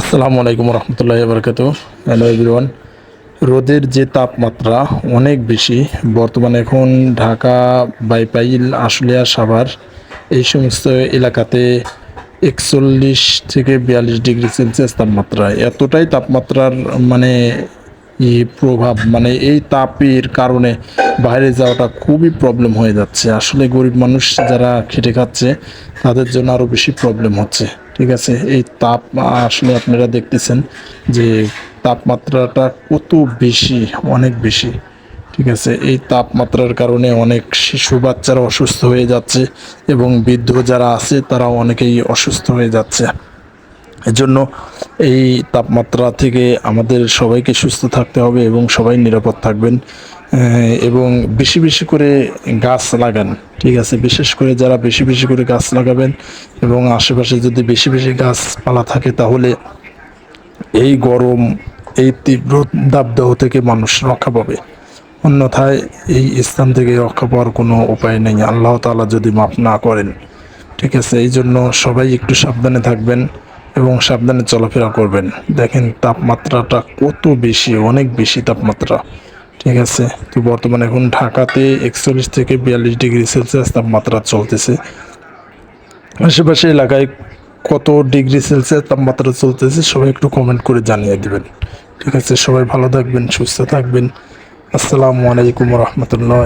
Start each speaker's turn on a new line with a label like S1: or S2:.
S1: আসসালামু আলাইকুম রহমতুল্লাহ বরকাত হ্যালো এভরিওয়ান রোদের যে তাপমাত্রা, অনেক বেশি। বর্তমানে এখন ঢাকা, বাইপাইল, আশুলিয়া, সাভার এই সমস্ত এলাকাতে একচল্লিশ থেকে বিয়াল্লিশ ডিগ্রি সেলসিয়াস তাপমাত্রা। এতটাই তাপমাত্রার মানে প্রভাব মানে এই তাপের কারণে বাইরে যাওয়াটা খুবই প্রবলেম হয়ে যাচ্ছে। আসলে গরিব মানুষ যারা খেটে খাচ্ছে, তাদের জন্য আরও বেশি প্রবলেম হচ্ছে। ঠিক আছে, এই তাপ, আসলে আপনারা দেখতেছেন যে তাপমাত্রাটা কত বেশি, অনেক বেশি। ঠিক আছে, এই তাপমাত্রার কারণে অনেক শিশু বাচ্চারা অসুস্থ হয়ে যাচ্ছে এবং বৃদ্ধ যারা আছে তারা অনেকেই অসুস্থ হয়ে যাচ্ছে। এজন্য এই তাপমাত্রা থেকে আমাদের সবাইকে সুস্থ থাকতে হবে এবং সবাই নিরাপদ থাকবেন। এবং বেশি বেশি করে গাছ লাগান, ঠিক আছে? বিশেষ করে যারা বেশি বেশি করে গাছ লাগাবেন এবং আশেপাশে যদি বেশি বেশি গাছপালা থাকে, তাহলে এই গরম, এই তীব্র দাবদাহ থেকে মানুষ রক্ষা পাবে। অন্যথায় এই স্থান থেকে রক্ষা পাওয়ার কোনো উপায় নেই। আল্লাহ তাআলা যদি মাফ না করেন, ঠিক আছে? এই জন্য সবাই একটু সাবধানে থাকবেন এবং সাবধানে চলাফেরা করবেন। দেখেন, তাপমাত্রাটা কত বেশি, অনেক বেশি তাপমাত্রা। ঠিক আছে। তো বর্তমানে এখন ঢাকাতে একচল্লিশ থেকে বিয়াল্লিশ ডিগ্রি সেলসিয়াস তাপমাত্রা চলতেছে। আশেপাশে এলাকায় কত ডিগ্রি সেলসিয়াস তাপমাত্রা চলতেছে সবাই একটু কমেন্ট করে জানিয়ে দেবেন। ঠিক আছে, সবাই ভালো থাকবেন, সুস্থ থাকবেন। আসসালামু আলাইকুম রহমতুল্লাহ